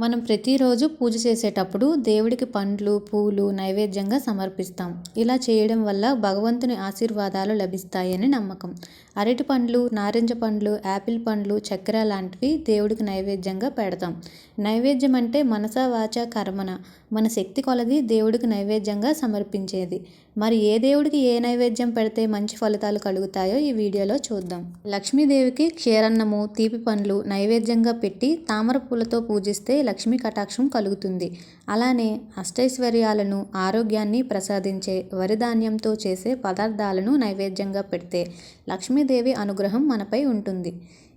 మనం ప్రతిరోజు పూజ చేసేటప్పుడు దేవుడికి పండ్లు పూలు నైవేద్యంగా సమర్పిస్తాం. ఇలా చేయడం వల్ల భగవంతుని ఆశీర్వాదాలు లభిస్తాయని నమ్మకం. అరటి పండ్లు నారింజ పండ్లు యాపిల్ పండ్లు చక్కెర లాంటివి దేవుడికి నైవేద్యంగా పెడతాం. నైవేద్యం అంటే మనస వాచ కర్మన. మన శక్తి కొలది దేవుడికి నైవేద్యంగా సమర్పించేది. మరి ఏ దేవుడికి ఏ నైవేద్యం పెడితే మంచి ఫలితాలు కలుగుతాయో ఈ వీడియోలో చూద్దాం. లక్ష్మీదేవికి క్షీరన్నము తీపి పండ్లు నైవేద్యంగా పెట్టి తామర పూలతో పూజిస్తే లక్ష్మీ కటాక్షం కలుగుతుంది. అలానే అష్టైశ్వర్యాలను ఆరోగ్యాన్ని ప్రసాదించే వరిధాన్యంతో చేసే పదార్థాలను నైవేద్యంగా పెడితే లక్ష్మీ లక్ష్మీదేవి అనుగ్రహం మనపై ఉంటుంది.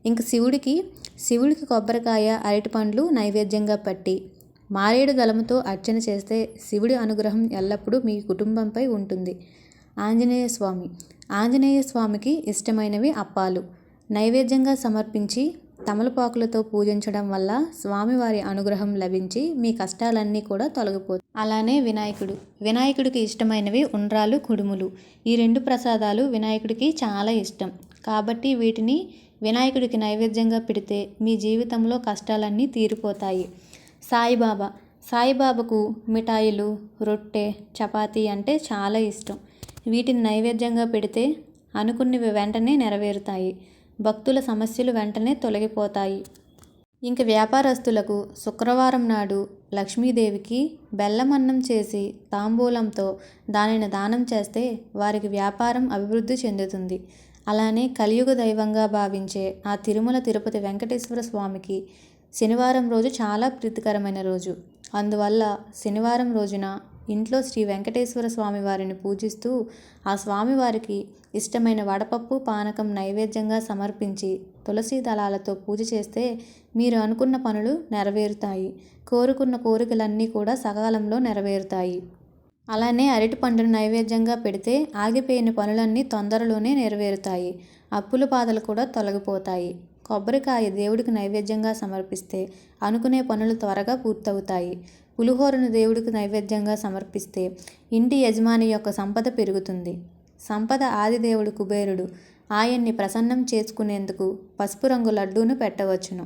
ఇంక శివుడికి శివుడికి కొబ్బరికాయ అరటిపండ్లు నైవేద్యంగా పట్టి మారేడు దళముతో అర్చన చేస్తే శివుడి అనుగ్రహం ఎల్లప్పుడూ మీ కుటుంబంపై ఉంటుంది. ఆంజనేయ స్వామి. ఆంజనేయ స్వామికి ఇష్టమైనవి అప్పాలు. నైవేద్యంగా సమర్పించి తమలపాకులతో పూజించడం వల్ల స్వామివారి అనుగ్రహం లభించి మీ కష్టాలన్నీ కూడా తొలగిపోతాయి. అలానే వినాయకుడు. వినాయకుడికి ఇష్టమైనవి ఉండ్రాలు కుడుములు. ఈ రెండు ప్రసాదాలు వినాయకుడికి చాలా ఇష్టం. కాబట్టి వీటిని వినాయకుడికి నైవేద్యంగా పెడితే మీ జీవితంలో కష్టాలన్నీ తీరిపోతాయి. సాయిబాబా. సాయిబాబాకు మిఠాయిలు రొట్టె చపాతీ అంటే చాలా ఇష్టం. వీటిని నైవేద్యంగా పెడితే అనుకున్నవి వెంటనే నెరవేరుతాయి. భక్తుల సమస్యలు వెంటనే తొలగిపోతాయి. ఇంక వ్యాపారస్తులకు శుక్రవారం నాడు లక్ష్మీదేవికి బెల్లమన్నం చేసి తాంబూలంతో దానిని దానం చేస్తే వారికి వ్యాపారం అభివృద్ధి చెందుతుంది. అలానే కలియుగ దైవంగా భావించే ఆ తిరుమల తిరుపతి వెంకటేశ్వర స్వామికి శనివారం రోజు చాలా ప్రీతికరమైన రోజు. అందువల్ల శనివారం రోజున ఇంట్లో శ్రీ వెంకటేశ్వర స్వామి వారిని పూజిస్తూ ఆ స్వామివారికి ఇష్టమైన వడపప్పు పానకం నైవేద్యంగా సమర్పించి తులసి దళాలతో పూజ చేస్తే మీరు అనుకున్న పనులు నెరవేరుతాయి. కోరుకున్న కోరికలన్నీ కూడా సకాలంలో నెరవేరుతాయి. అలానే అరటి పండును నైవేద్యంగా పెడితే ఆగిపోయిన పనులన్నీ తొందరలోనే నెరవేరుతాయి. అప్పుల బాధలు కూడా తొలగిపోతాయి. కొబ్బరికాయ దేవుడికి నైవేద్యంగా సమర్పిస్తే అనుకునే పనులు త్వరగా పూర్తవుతాయి. పులిహోరను దేవుడికి నైవేద్యంగా సమర్పిస్తే ఇంటి యజమాని యొక్క సంపద పెరుగుతుంది. సంపద ఆదిదేవుడు కుబేరుడు. ఆయన్ని ప్రసన్నం చేసుకునేందుకు పసుపు రంగు లడ్డూను పెట్టవచ్చును.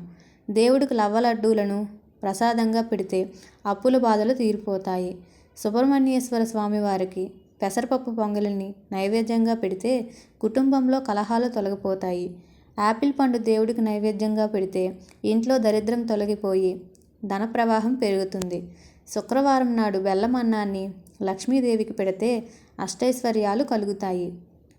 దేవుడికి లవ్వ లడ్డూలను ప్రసాదంగా పెడితే అప్పుల బాధలు తీరిపోతాయి. సుబ్రహ్మణ్యేశ్వర స్వామి వారికి పెసరపప్పు పొంగలిని నైవేద్యంగా పెడితే కుటుంబంలో కలహాలు తొలగిపోతాయి. యాపిల్ పండు దేవుడికి నైవేద్యంగా పెడితే ఇంట్లో దరిద్రం తొలగిపోయి ధన ప్రవాహం పెరుగుతుంది. శుక్రవారం నాడు బెల్లం అన్నాన్ని లక్ష్మీదేవికి పెడితే అష్టైశ్వర్యాలు కలుగుతాయి.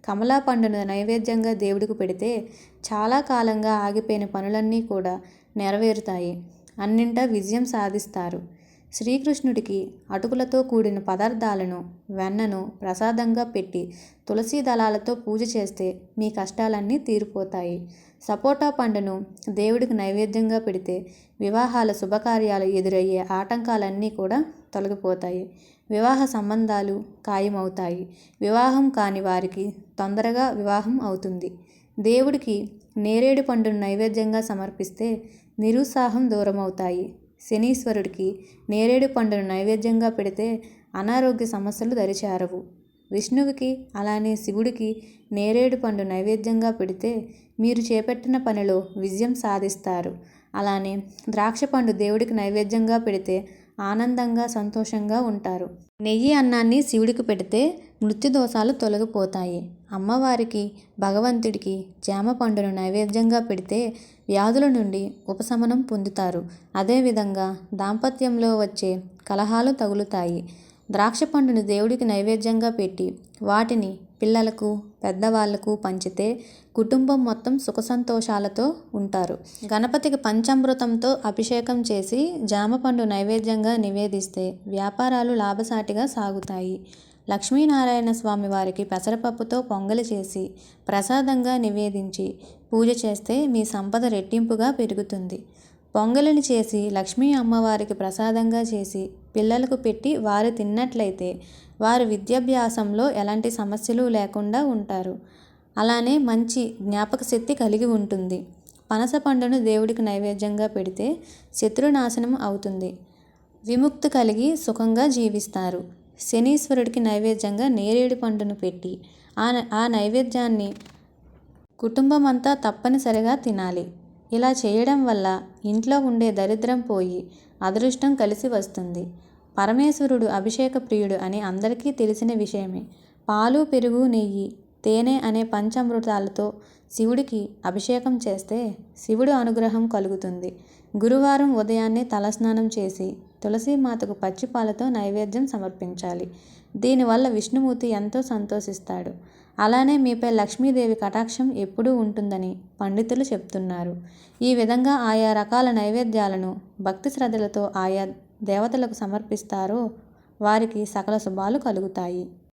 కమలా పండును నైవేద్యంగా దేవుడికి పెడితే చాలా కాలంగా ఆగిపోయిన పనులన్నీ కూడా నెరవేరుతాయి. అన్నింటా విజయం సాధిస్తారు. శ్రీకృష్ణుడికి అటుకులతో కూడిన పదార్థాలను వెన్నను ప్రసాదంగా పెట్టి తులసీ దళాలతో పూజ చేస్తే మీ కష్టాలన్నీ తీరిపోతాయి. సపోటా పండును దేవుడికి నైవేద్యంగా పెడితే వివాహాల శుభకార్యాలు ఎదురయ్యే ఆటంకాలన్నీ కూడా తొలగిపోతాయి. వివాహ సంబంధాలు ఖాయమవుతాయి. వివాహం కాని వారికి తొందరగా వివాహం అవుతుంది. దేవుడికి నేరేడు పండును నైవేద్యంగా సమర్పిస్తే నిరుత్సాహం దూరమవుతాయి. శనీశ్వరుడికి నేరేడు పండును నైవేద్యంగా పెడితే అనారోగ్య సమస్యలు దరిచేరవు. విష్ణువుకి అలానే శివుడికి నేరేడు పండు నైవేద్యంగా పెడితే మీరు చేపట్టిన పనిలో విజయం సాధిస్తారు. అలానే ద్రాక్ష పండు దేవుడికి నైవేద్యంగా పెడితే ఆనందంగా సంతోషంగా ఉంటారు. నెయ్యి అన్నాన్ని శివుడికి పెడితే మృత్యు దోషాలు తొలగిపోతాయి. అమ్మవారికి భగవంతుడికి జామ పండును నైవేద్యంగా పెడితే వ్యాధుల నుండి ఉపశమనం పొందుతారు. అదేవిధంగా దాంపత్యంలో వచ్చే కలహాలు తగులుతాయి. ద్రాక్ష పండును దేవుడికి నైవేద్యంగా పెట్టి వాటిని పిల్లలకు పెద్దవాళ్ళకు పంచితే కుటుంబం మొత్తం సుఖసంతోషాలతో ఉంటారు. గణపతికి పంచామృతంతో అభిషేకం చేసి జామపండు నైవేద్యంగా నివేదిస్తే వ్యాపారాలు లాభసాటిగా సాగుతాయి. లక్ష్మీనారాయణ స్వామి వారికి పెసరపప్పుతో పొంగలి చేసి ప్రసాదంగా నివేదించి పూజ చేస్తే మీ సంపద రెట్టింపుగా పెరుగుతుంది. పొంగలిని చేసి లక్ష్మీ అమ్మవారికి ప్రసాదంగా చేసి పిల్లలకు పెట్టి వారు తిన్నట్లయితే వారు విద్యాభ్యాసంలో ఎలాంటి సమస్యలు లేకుండా ఉంటారు. అలానే మంచి జ్ఞాపక శక్తి కలిగి ఉంటుంది. పనస పండును దేవుడికి నైవేద్యంగా పెడితే శత్రునాశనం అవుతుంది. విముక్తి కలిగి సుఖంగా జీవిస్తారు. శనీశ్వరుడికి నైవేద్యంగా నేరేడు పండును పెట్టి ఆ ఆ నైవేద్యాన్ని కుటుంబం అంతా తప్పనిసరిగా తినాలి. ఇలా చేయడం వల్ల ఇంట్లో ఉండే దరిద్రం పోయి అదృష్టం కలిసి వస్తుంది. పరమేశ్వరుడు అభిషేక ప్రియుడు అని అందరికీ తెలిసిన విషయమే. పాలు పెరుగు నెయ్యి తేనె అనే పంచామృతాలతో శివుడికి అభిషేకం చేస్తే శివుడు అనుగ్రహం కలుగుతుంది. గురువారం ఉదయాన్నే తలస్నానం చేసి తులసీమాతకు పచ్చిపాలతో నైవేద్యం సమర్పించాలి. దీనివల్ల విష్ణుమూర్తి ఎంతో సంతోషిస్తాడు. అలానే మీపై లక్ష్మీదేవి కటాక్షం ఎప్పుడూ ఉంటుందని పండితులు చెప్తున్నారు. ఈ విధంగా ఆయా రకాల నైవేద్యాలను భక్తి శ్రద్ధలతో ఆయా దేవతలకు సమర్పిస్తారో వారికి సకల శుభాలు కలుగుతాయి.